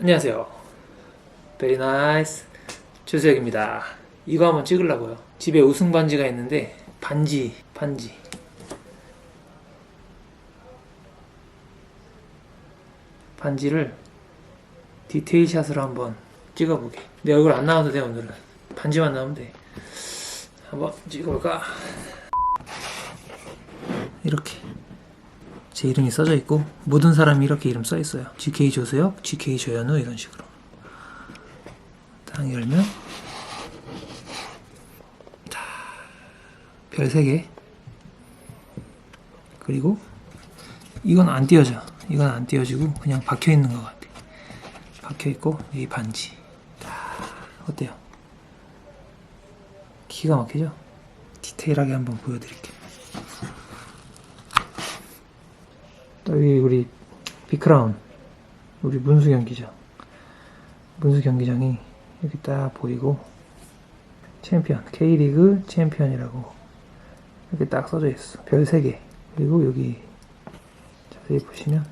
안녕하세요. 베리 나이스 조세혁입니다. 이거 한번 찍으려고요. 집에 우승 반지가 있는데 반지 반지 반지를 디테일 샷으로 한번 찍어보게. 내 얼굴 안 나와도 돼 오늘은 반지만 나오면 돼. 한번 찍어볼까? 이렇게 제 이름이 써져 있고 모든 사람이 이렇게 이름 써 있어요. GK 조세혁, GK 조현우 이런 식으로. 딱 열면 별 3개 그리고 이건 안 띄어져. 이건 안 띄어지고 그냥 박혀 있는 것 같아. 박혀 있고 이 반지. 딱 어때요? 기가 막히죠? 디테일하게 한번 보여드릴게요. 또 여기 우리 비크라운 우리 문수 경 기장 문수 경 기장이 여기 딱 보이고 챔피언 K리그 챔피언이라고 이렇게 딱 써져 있어. 별 3개. 그리고 여기 자세히 보시면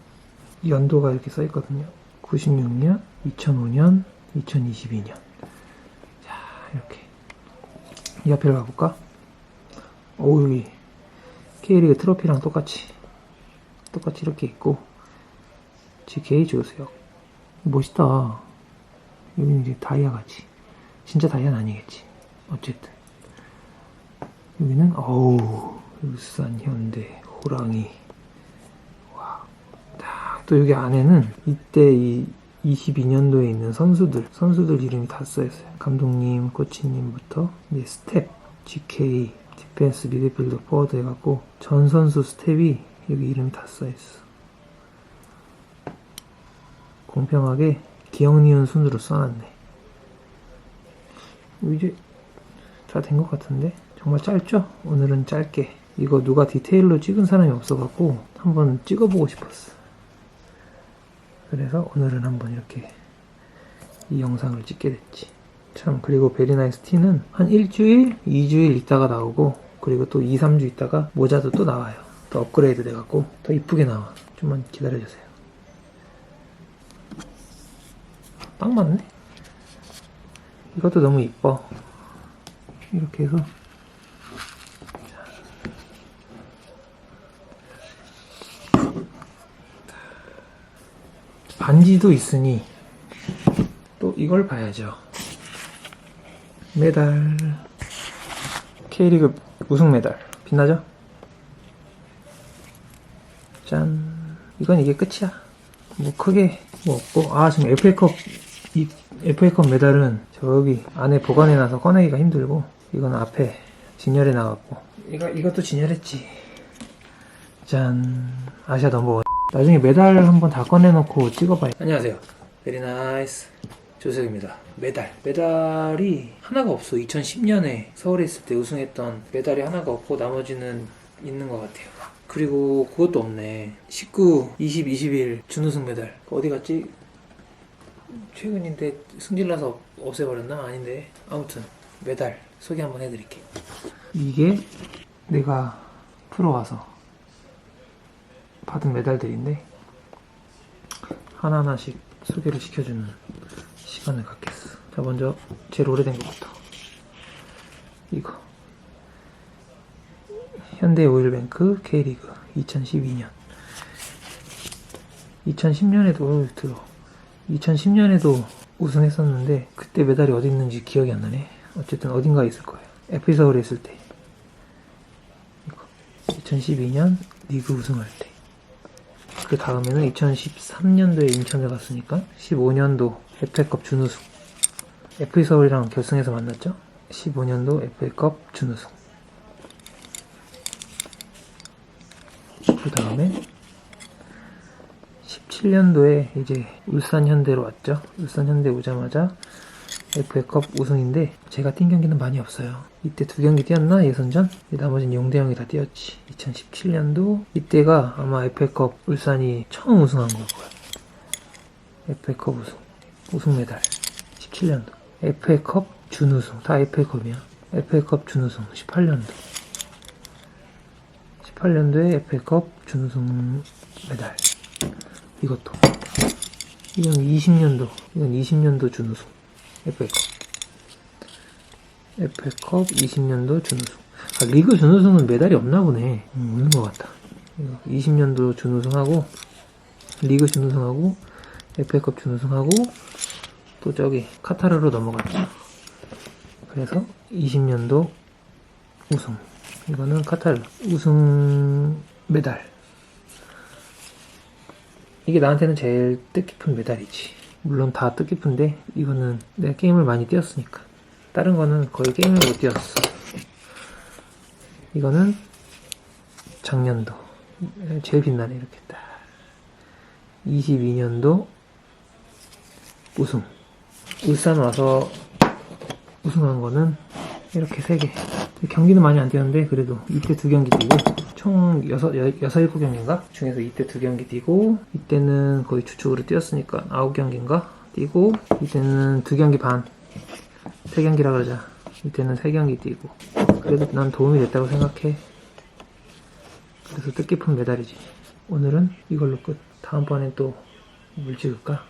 연도가 이렇게 써 있거든요. 96년 2005년 2022년. 자 이렇게. 이 앞에를 가볼까? 오 여기 K리그 트로피랑 똑같이 똑같이 이렇게 있고. GK 조세혁 멋있다. 여기는 이제 다이아 같이. 진짜 다이아는 아니겠지. 어쨌든. 여기는 어우 울산 현대 호랑이. 와또 여기 안에는 이때 이 22년도에 있는 선수들. 선수들 이름이 다 써있어요. 감독님 코치님부터 이제 스텝 GK 디펜스 미드필더 포워드 해갖고 전 선수 스텝이 여기 이름이 다 써있어. 공평하게 기억 니은 순으로 써놨네. 이제 다 된 것 같은데? 정말 짧죠? 오늘은 짧게. 이거 누가 디테일로 찍은 사람이 없어갖고 한번 찍어보고 싶었어. 그래서 오늘은 한번 이렇게 이 영상을 찍게 됐지. 참 그리고 베리나이스 티는 한 일주일, 2주일 있다가 나오고 그리고 또 2, 3주 있다가 모자도 또 나와요 더 업그레이드 돼갖고 더 이쁘게 나와. 좀만 기다려주세요. 딱 맞네? 이것도 너무 이뻐. 이렇게 해서. 반지도 있으니 또 이걸 봐야죠. 메달. K리그 우승 메달. 빛나죠? 짠. 이건 이게 끝이야. 뭐 크게 뭐 없고. 아 지금 FA컵 이 FA컵 메달은 저기 안에 보관해놔서 꺼내기가 힘들고 이건 앞에 진열해 나갔고. 이거 이것도 진열했지. 짠. 아시아 넘버원. 나중에 메달 한번 다 꺼내놓고 찍어봐요. 안녕하세요. 베리 나이스 조석입니다. 메달. 메달이 하나가 없어. 2010년에 서울에 있을 때 우승했던 메달이 하나가 없고 나머지는 있는 것 같아요 그리고 그것도 없네. 19, 20, 21 준우승 메달. 어디 갔지? 최근인데 승질나서 없애버렸나? 아닌데. 아무튼 메달 소개 한번 해드릴게요. 이게 내가 프로 와서 받은 메달들인데 하나하나씩 소개를 시켜주는 시간을 갖겠어. 자 먼저 제일 오래된 것부터. 이거 현대오일뱅크 K리그 2012년. 2010년에도 들어. 2010년에도 우승했었는데 그때 메달이 어디 있는지 기억이 안 나네. 어쨌든 어딘가에 있을 거예요. 에피서울에 있을 때. 이거. 2012년 리그 우승할 때. 그 다음에는 2013년도에 인천에 갔으니까 15년도 FA컵 준우승. FA서울이랑 결승에서 만났죠? 15년도 FA컵 준우승 그 다음에 17년도에 이제 울산 현대로 왔죠. 울산 현대 오자마자 FA컵 우승인데 제가 뛴 경기는 많이 없어요. 이때 두 경기 뛰었나 예선전? 나머지는 용대 형이 다 뛰었지. 2017년도 이때가 아마 FA컵 울산이 처음 우승한 걸 거야. FA컵 우승, 우승 메달. 17년도. FA컵 준우승, 다 FA컵이야. FA컵 준우승 18년도. 18년도에 FA컵 준우승 메달. 이것도 이건 20년도, 이건 20년도 준우승. FA컵. FA컵 20년도 준우승. 아, 리그 준우승은 메달이 없나 보네. 음, 없는 것 같다. 이거 20년도 준우승하고, 리그 준우승하고, FA컵 준우승하고, 또 저기, 카타르로 넘어갔죠. 그래서 20년도 우승. 이거는 카타르 우승 메달. 이게 나한테는 제일 뜻깊은 메달이지. 물론 다 뜻깊은데 이거는 내가 게임을 많이 뛰었으니까. 다른 거는 거의 게임을 못 뛰었어. 이거는 작년도 제일 빛나네 이렇게 딱. 22년도 우승. 울산 와서 우승한 거는 이렇게 세 개. 경기는 많이 안 뛰었는데 그래도 이때 두 경기 뛰고 총 여섯 여- 여섯 일곱 경기인가? 중에서 이때 두 경기 뛰고 이때는 거의 주축으로 뛰었으니까 아홉 경기인가? 뛰고 이때는 두 경기 반 세 경기라 그러자. 이때는 세 경기 뛰고. 그래도 난 도움이 됐다고 생각해. 그래서 뜻깊은 메달이지. 오늘은 이걸로 끝. 다음번엔 또 물 찍을까